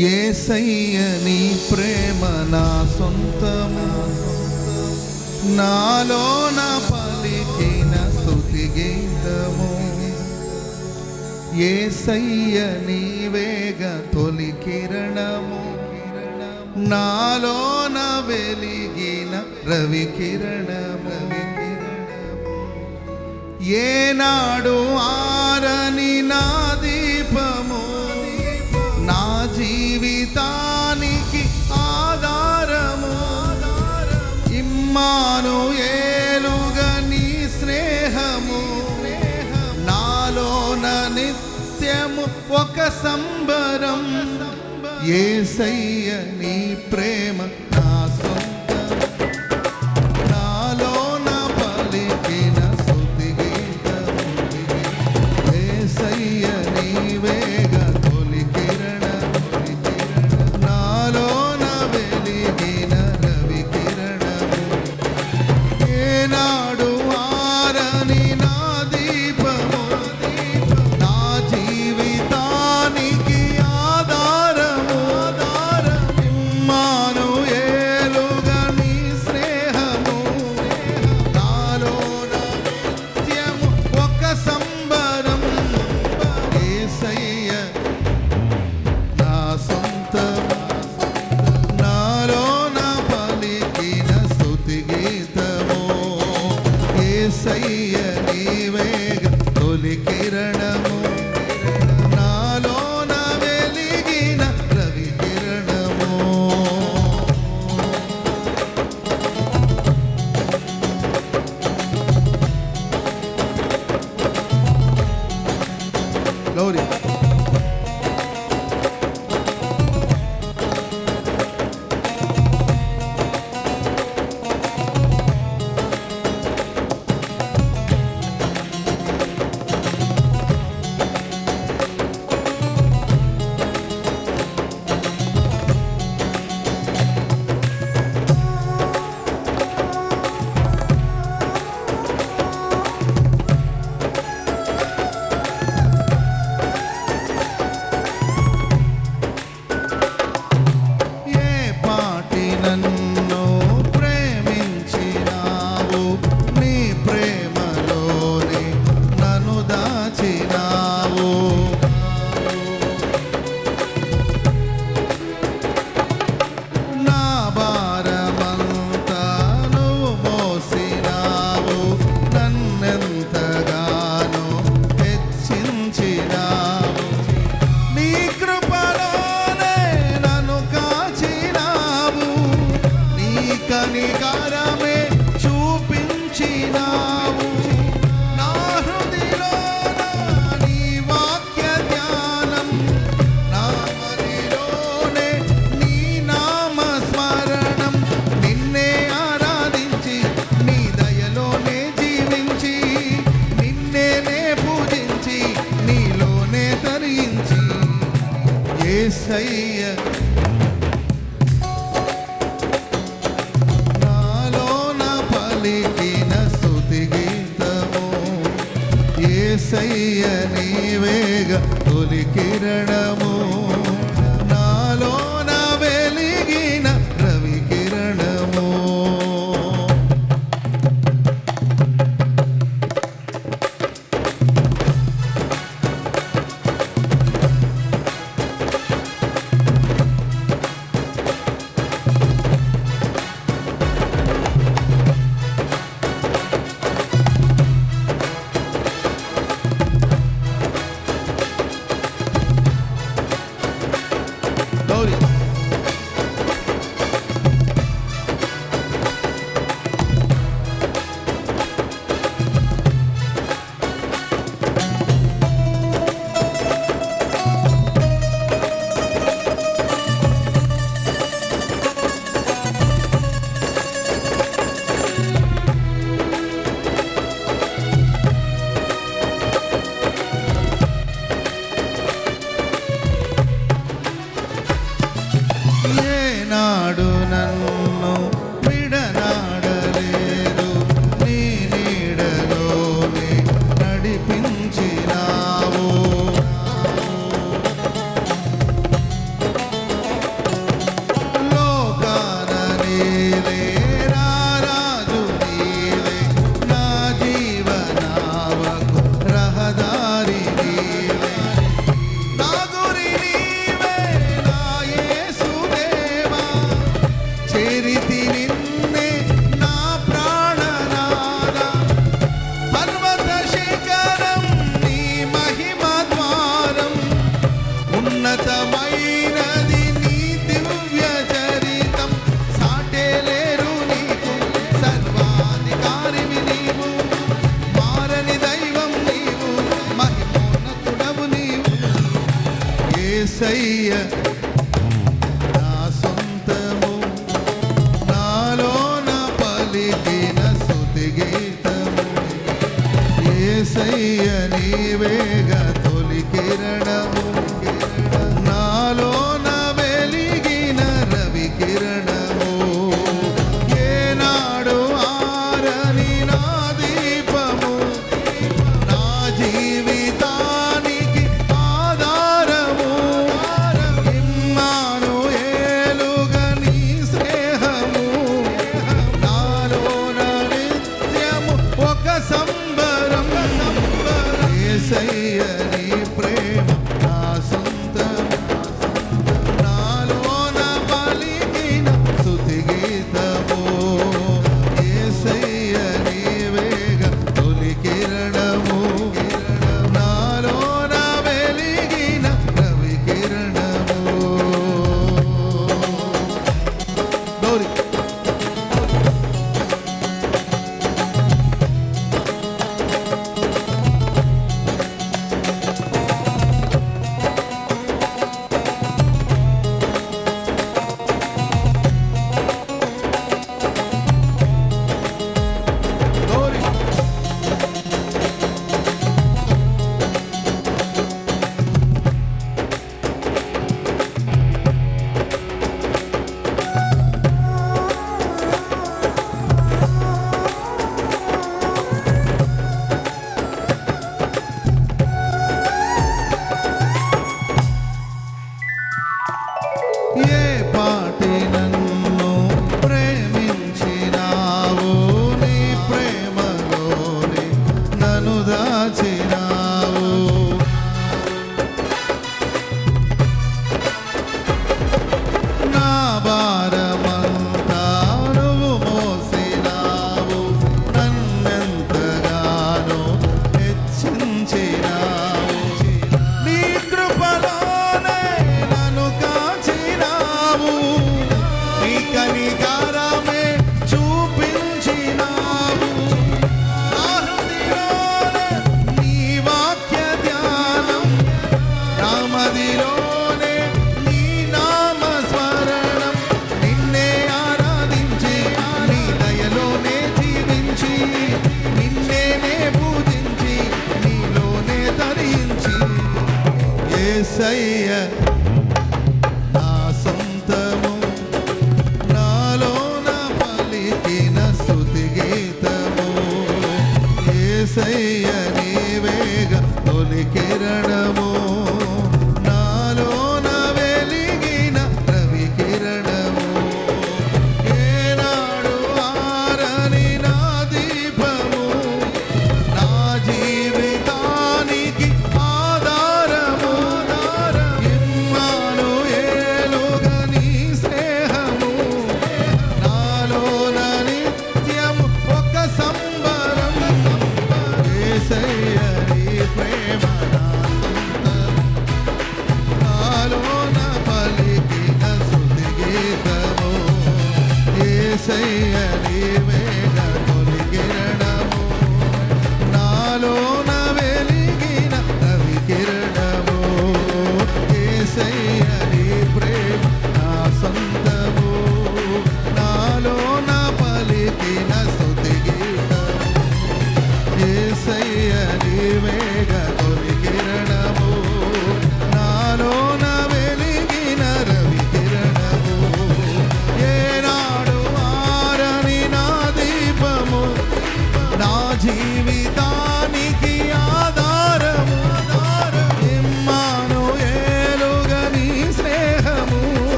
ఏసయ్య నీ ప్రేమ నా సొంతము నాలో నా పలికిన స్థుతి గీతము. ఏసయ్య నీవేగ తొలి కిరణము. నాలో నా వెలిగిన రవి కిరణ రవి కిరణము. ఏనాడు ఆ ఏసయ్య నీ ప్రేమ hope. ఏసయ్య. నాలోన పలికిన స్థుతి తొలి కిరణము. ఏసయ్య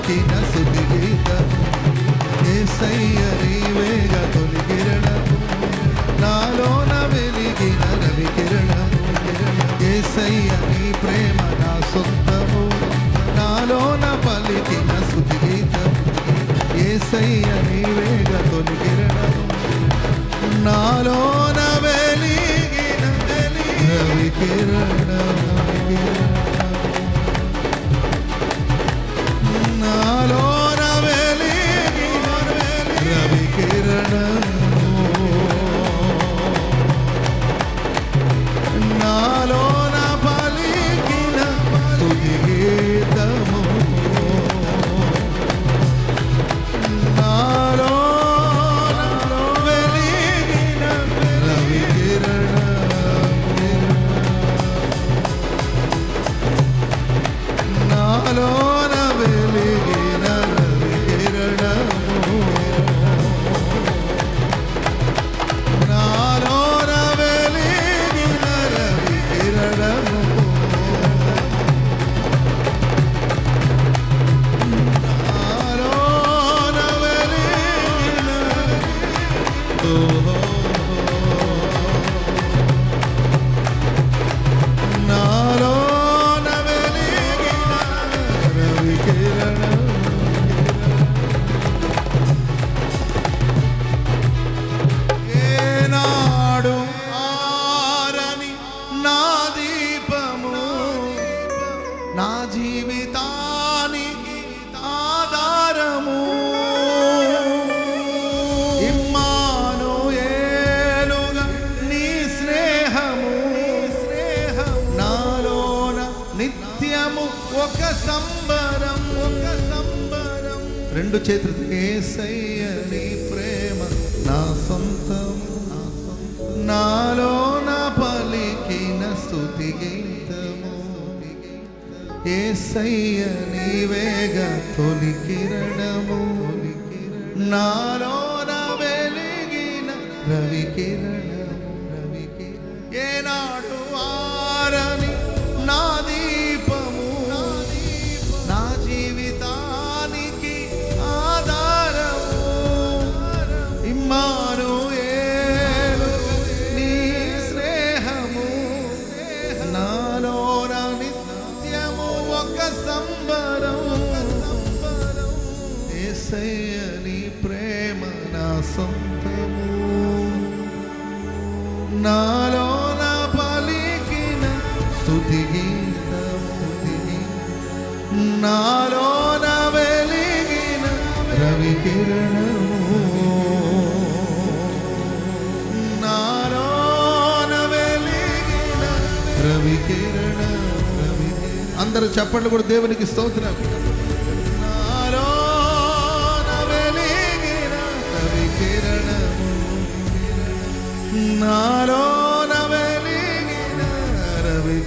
పలికిన సుది గీతము ఏసయ్య నీవేగా తొలి కిరణము నాలోన వెలిగిన రవి కిరణము ఏసయ్య నీ ప్రేమ నా సొంతము నాలోన పలికిన సుది గీతము ఏసయ్య నీవేగా తొలి కిరణము నాలోన వెలిగిన రవి కిరణము ఒక సంబరం ఒక సంబరం. రెండు చేతులు ఏసయ్య నీ ప్రేమ నా సొంతం నాలోన పలికిన స్థుతి గీతము. ఏసయ్య వేగ తొలి కిరణము నాలోన వెలిగిన రవి కిరణము అందరూ చెప్పండి కూడా దేవునికి స్తోత్రం. నాలో నవలిగిన రవి